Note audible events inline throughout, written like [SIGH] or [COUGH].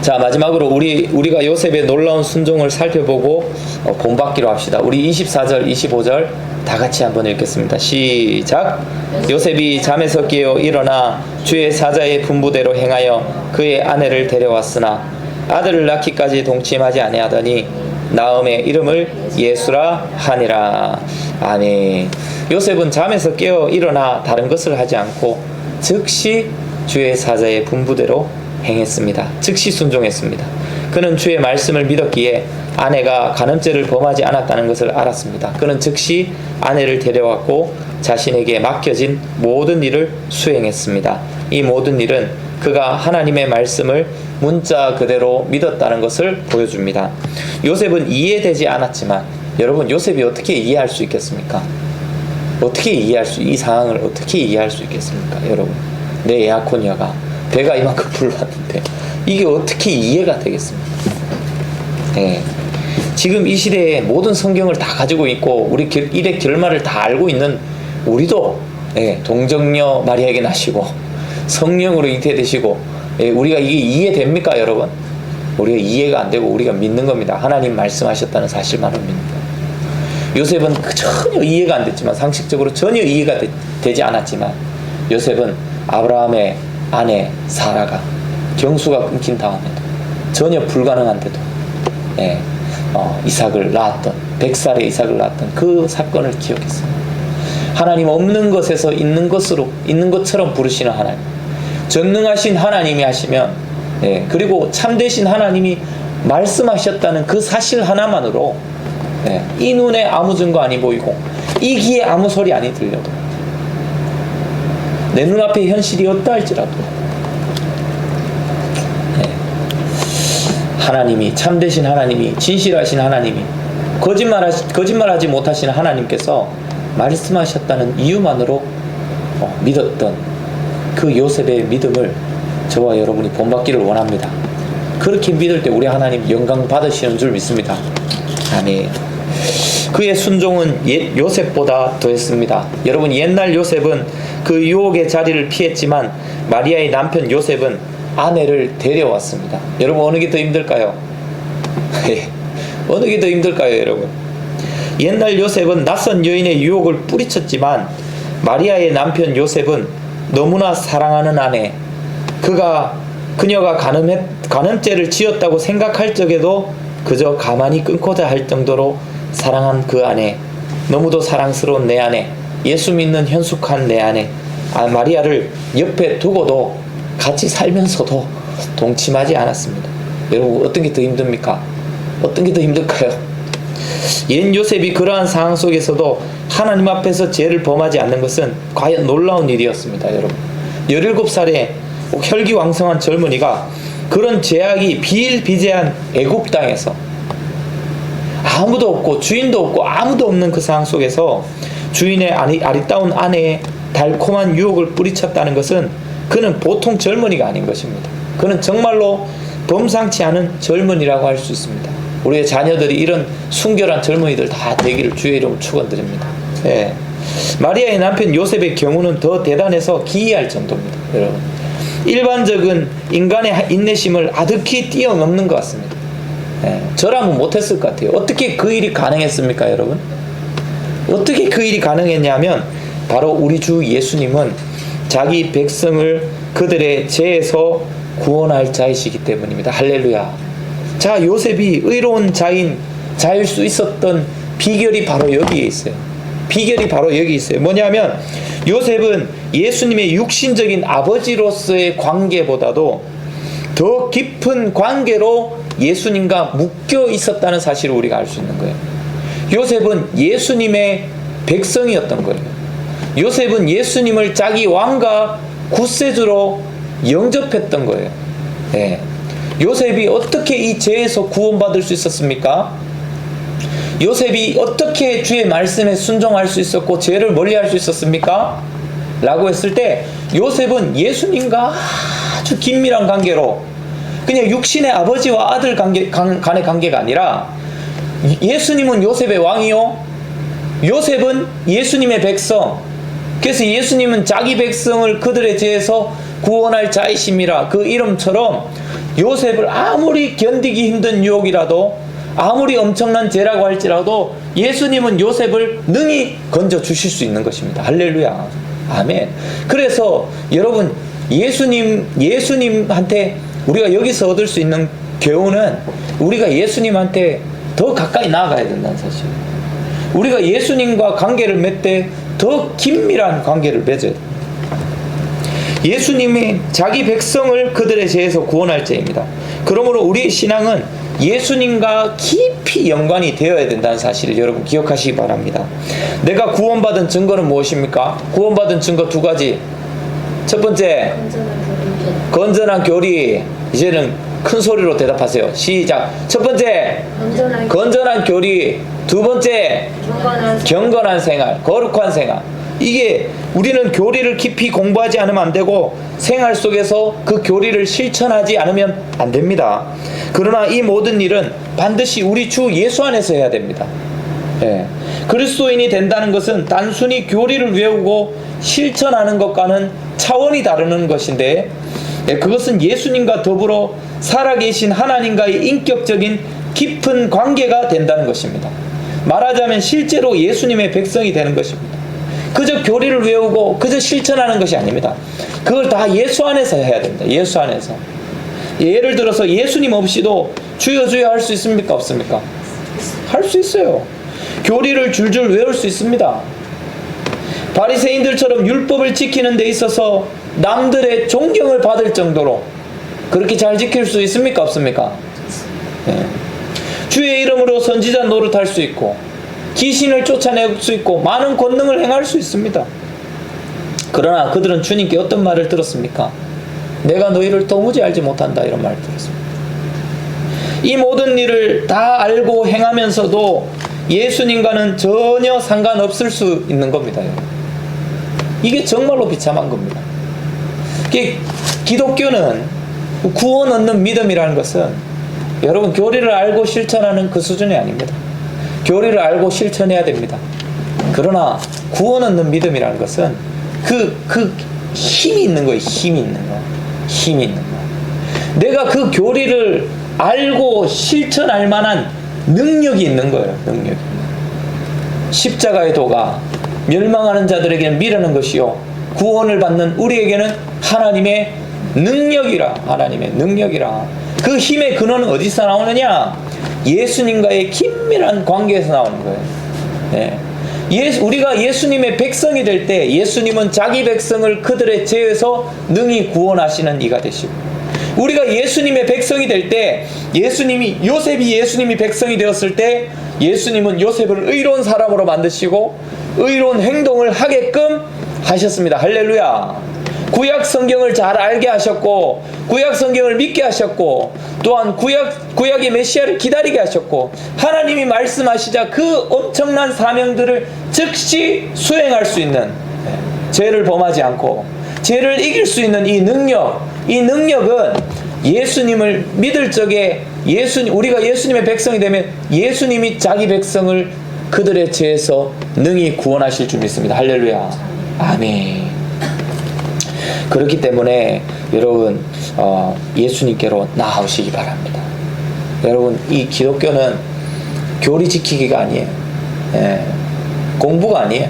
자 마지막으로 우리 우리가 요셉의 놀라운 순종을 살펴보고 어, 본받기로 합시다. 우리 24절, 25절 다 같이 한번 읽겠습니다. 시작. 요셉이 잠에서 깨어 일어나 주의 사자의 분부대로 행하여 그의 아내를 데려왔으나 아들을 낳기까지 동침하지 아니하더니 나음의 이름을 예수라 하니라. 아멘. 요셉은 잠에서 깨어 일어나 다른 것을 하지 않고 즉시 주의 사자의 분부대로 행했습니다. 즉시 순종했습니다. 그는 주의 말씀을 믿었기에 아내가 간음죄를 범하지 않았다는 것을 알았습니다. 그는 즉시 아내를 데려왔고 자신에게 맡겨진 모든 일을 수행했습니다. 이 모든 일은 그가 하나님의 말씀을 문자 그대로 믿었다는 것을 보여줍니다. 요셉은 이해되지 않았지만 여러분 요셉이 어떻게 이해할 수 있겠습니까? 어떻게 이해할 수 이 상황을 어떻게 이해할 수 있겠습니까, 여러분? 내 에어컨이어가 배가 이만큼 불렀는데 이게 어떻게 이해가 되겠습니까? 네. 지금 이 시대에 모든 성경을 다 가지고 있고 우리 결- 일의 결말을 다 알고 있는 우리도 예, 동정녀 마리아에게 나시고 성령으로 잉태되시고 예, 우리가 이게 이해됩니까, 여러분? 우리가 이해가 안 되고 우리가 믿는 겁니다. 하나님 말씀하셨다는 사실만을 믿는. 요셉은 그 전혀 이해가 안 됐지만 상식적으로 전혀 이해가 되, 지 않았지만 요셉은 아브라함의 아내 사라가 경수가 끊긴 다음에도 전혀 불가능한데도 예, 어, 이삭을 낳았던 백살의 이삭을 낳았던 그 사건을 기억했어요. 하나님 없는 것에서 있는 것으로 있는 것처럼 부르시는 하나님. 전능하신 하나님이 하시면 예, 그리고 참되신 하나님이 말씀하셨다는 그 사실 하나만으로 예, 이 눈에 아무 증거 아니 보이고 이 귀에 아무 소리 아니 들려도 내 눈앞에 현실이 없다 할지라도 예, 하나님이 참되신 하나님이 진실하신 하나님이 거짓말하시, 거짓말하지 못하시는 하나님께서 말씀하셨다는 이유만으로 어, 믿었던 그 요셉의 믿음을 저와 여러분이 본받기를 원합니다. 그렇게 믿을 때 우리 하나님 영광 받으시는 줄 믿습니다. 아멘. 그의 순종은 옛 요셉보다 더했습니다. 여러분 옛날 요셉은 그 유혹의 자리를 피했지만 마리아의 남편 요셉은 아내를 데려왔습니다. 여러분 어느 게 더 힘들까요? [LAUGHS] 어느 게 더 힘들까요, 여러분? 옛날 요셉은 낯선 여인의 유혹을 뿌리쳤지만 마리아의 남편 요셉은 너무나 사랑하는 아내, 그가 그녀가 간음했, 간음죄를 지었다고 생각할 적에도 그저 가만히 끊고자 할 정도로 사랑한 그 아내, 너무도 사랑스러운 내 아내, 예수 믿는 현숙한 내 아내, 아, 마리아를 옆에 두고도 같이 살면서도 동침하지 않았습니다. 여러분 어떤 게 더 힘듭니까? 어떤 게 더 힘들까요? 옛 요셉이 그러한 상황 속에서도 하나님 앞에서 죄를 범하지 않는 것은 과연 놀라운 일이었습니다, 여러분. 17살의 혈기왕성한 젊은이가 그런 죄악이 비일비재한 애굽 땅에서 아무도 없고 주인도 없고 아무도 없는 그 상황 속에서 주인의 아리, 아리따운 아내의 달콤한 유혹을 뿌리쳤다는 것은 그는 보통 젊은이가 아닌 것입니다. 그는 정말로 범상치 않은 젊은이라고 할 수 있습니다. 우리의 자녀들이 이런 순결한 젊은이들 다 되기를 주의 이름으로 축원드립니다. 예. 마리아의 남편 요셉의 경우는 더 대단해서 기이할 정도입니다. 여러분. 일반적인 인간의 인내심을 아득히 뛰어넘는 것 같습니다. 예. 저라면 못했을 것 같아요. 어떻게 그 일이 가능했습니까, 여러분? 어떻게 그 일이 가능했냐면 바로 우리 주 예수님은 자기 백성을 그들의 죄에서 구원할 자이시기 때문입니다. 할렐루야. 자, 요셉이 의로운 자인 자일 수 있었던 비결이 바로 여기에 있어요. 비결이 바로 여기 있어요. 뭐냐면 요셉은 예수님의 육신적인 아버지로서의 관계보다도 더 깊은 관계로 예수님과 묶여 있었다는 사실을 우리가 알 수 있는 거예요. 요셉은 예수님의 백성이었던 거예요. 요셉은 예수님을 자기 왕과 구세주로 영접했던 거예요. 예. 요셉이 어떻게 이 죄에서 구원받을 수 있었습니까? 요셉이 어떻게 주의 말씀에 순종할 수 있었고 죄를 멀리할 수 있었습니까? 라고 했을 때 요셉은 예수님과 아주 긴밀한 관계로 그냥 육신의 아버지와 아들 관계, 간, 간의 관계가 아니라 예수님은 요셉의 왕이요 요셉은 예수님의 백성 그래서 예수님은 자기 백성을 그들의 죄에서 구원할 자이심이라 그 이름처럼 요셉을 아무리 견디기 힘든 유혹이라도 아무리 엄청난 죄라고 할지라도 예수님은 요셉을 능히 건져 주실 수 있는 것입니다. 할렐루야. 아멘. 그래서 여러분 예수님 예수님한테 우리가 여기서 얻을 수 있는 교훈은 우리가 예수님한테 더 가까이 나아가야 된다는 사실. 우리가 예수님과 관계를 맺되 더 긴밀한 관계를 맺어야 됩니다. 예수님이 자기 백성을 그들의 죄에서 구원할 죄입니다. 그러므로 우리의 신앙은 예수님과 깊이 연관이 되어야 된다는 사실을 여러분 기억하시기 바랍니다. 내가 구원받은 증거는 무엇입니까? 구원받은 증거 두 가지. 첫 번째, 건전한 교리. 이제는 큰 소리로 대답하세요. 시작. 첫 번째, 건전한 건전한 교리. 두 번째, 경건한 경건한 생활, 거룩한 생활. 이게 우리는 교리를 깊이 공부하지 않으면 안 되고 생활 속에서 그 교리를 실천하지 않으면 안 됩니다. 그러나 이 모든 일은 반드시 우리 주 예수 안에서 해야 됩니다. 예. 그리스도인이 된다는 것은 단순히 교리를 외우고 실천하는 것과는 차원이 다르는 것인데 예, 그것은 예수님과 더불어 살아계신 하나님과의 인격적인 깊은 관계가 된다는 것입니다. 말하자면 실제로 예수님의 백성이 되는 것입니다. 그저 교리를 외우고 그저 실천하는 것이 아닙니다. 그걸 다 예수 안에서 해야 됩니다. 예수 안에서. 예를 들어서 예수님 없이도 주여 주여 할 수 있습니까? 없습니까? 할 수 있어요. 교리를 줄줄 외울 수 있습니다. 바리새인들처럼 율법을 지키는 데 있어서 남들의 존경을 받을 정도로 그렇게 잘 지킬 수 있습니까? 없습니까? 예. 주의 이름으로 선지자 노릇할 수 있고 귀신을 쫓아낼 수 있고 많은 권능을 행할 수 있습니다. 그러나 그들은 주님께 어떤 말을 들었습니까? 내가 너희를 도무지 알지 못한다 이런 말을 들었습니다. 이 모든 일을 다 알고 행하면서도 예수님과는 전혀 상관없을 수 있는 겁니다. 이게 정말로 비참한 겁니다. 기독교는 구원 얻는 믿음이라는 것은 여러분 교리를 알고 실천하는 그 수준이 아닙니다. 교리를 알고 실천해야 됩니다. 그러나 구원 얻는 믿음이라는 것은 그, 그 힘이 있는 거예요. 힘이 있는 거. 힘이 있는 거. 내가 그 교리를 알고 실천할 만한 능력이 있는 거예요. 능력이. 십자가의 도가 멸망하는 자들에게는 미라는 것이요. 구원을 받는 우리에게는 하나님의 능력이라. 하나님의 능력이라. 그 힘의 근원은 어디서 나오느냐? 예수님과의 긴밀한 관계에서 나오는 거예요. 네. 예수, 우리가 예수님의 백성이 될 때 예수님은 자기 백성을 그들의 죄에서 능히 구원하시는 이가 되시고 우리가 예수님의 백성이 될 때 예수님이 요셉이 예수님이 백성이 되었을 때 예수님은 요셉을 의로운 사람으로 만드시고 의로운 행동을 하게끔 하셨습니다. 할렐루야. 구약 성경을 잘 알게 하셨고 구약 성경을 믿게 하셨고 또한 구약 구약의 메시아를 기다리게 하셨고 하나님이 말씀하시자 그 엄청난 사명들을 즉시 수행할 수 있는 죄를 범하지 않고 죄를 이길 수 있는 이 능력 이 능력은 예수님을 믿을 적에 예수 우리가 예수님의 백성이 되면 예수님이 자기 백성을 그들의 죄에서 능히 구원하실 줄 믿습니다. 할렐루야. 아멘. 그렇기 때문에 여러분 어, 예수님께로 나아오시기 바랍니다. 여러분 이 기독교는 교리 지키기가 아니에요. 예, 공부가 아니에요.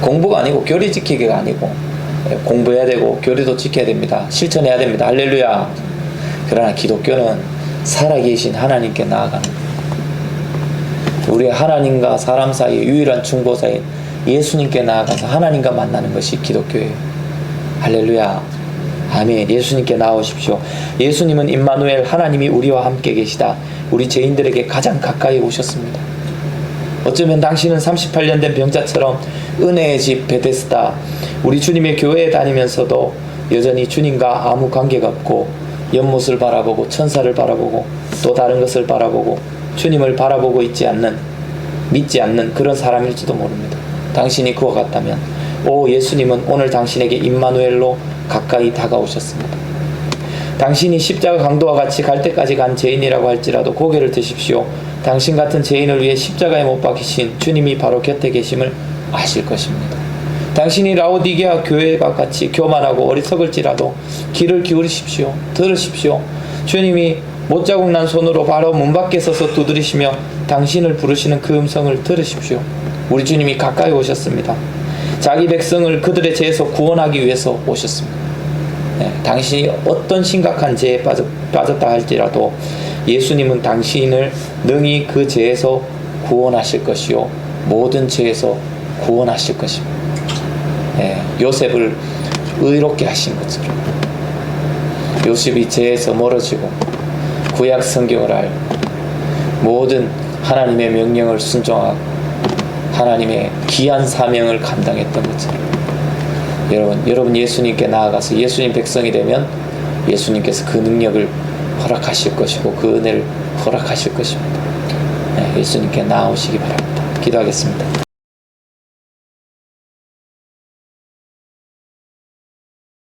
공부가 아니고 교리 지키기가 아니고 예, 공부해야 되고 교리도 지켜야 됩니다. 실천해야 됩니다. 할렐루야. 그러나 기독교는 살아계신 하나님께 나아가는. 우리 하나님과 사람 사이 유일한 중보사인 예수님께 나아가서 하나님과 만나는 것이 기독교예요. 할렐루야. 아멘. 예수님께 나오십시오. 예수님은 임마누엘 하나님이 우리와 함께 계시다. 우리 죄인들에게 가장 가까이 오셨습니다. 어쩌면 당신은 38년 된 병자처럼 은혜의 집 베데스다. 우리 주님의 교회에 다니면서도 여전히 주님과 아무 관계가 없고 연못을 바라보고 천사를 바라보고 또 다른 것을 바라보고 주님을 바라보고 있지 않는 믿지 않는 그런 사람일지도 모릅니다. 당신이 그와 같다면 오 예수님은 오늘 당신에게 임마누엘로 가까이 다가오셨습니다. 당신이 십자가 강도와 같이 갈 때까지 간 죄인이라고 할지라도 고개를 드십시오. 당신 같은 죄인을 위해 십자가에 못 박히신 주님이 바로 곁에 계심을 아실 것입니다. 당신이 라오디게아 교회가 같이 교만하고 어리석을지라도 귀를 기울이십시오. 들으십시오. 주님이 못자국 난 손으로 바로 문 밖에 서서 두드리시며 당신을 부르시는 그 음성을 들으십시오. 우리 주님이 가까이 오셨습니다. 자기 백성을 그들의 죄에서 구원하기 위해서 오셨습니다. 네, 당신이 어떤 심각한 죄에 빠졌, 빠졌다 할지라도 예수님은 당신을 능히 그 죄에서 구원하실 것이요 모든 죄에서 구원하실 것입니다. 네, 요셉을 의롭게 하신 것처럼 요셉이 죄에서 멀어지고 구약 성경을 알고 모든 하나님의 명령을 순종하고 하나님의 귀한 사명을 감당했던 것처럼 여러분, 여러분 예수님께 나아가서 예수님 백성이 되면 예수님께서 그 능력을 허락하실 것이고 그 은혜를 허락하실 것입니다. 네, 예수님께 나아오시기 바랍니다. 기도하겠습니다.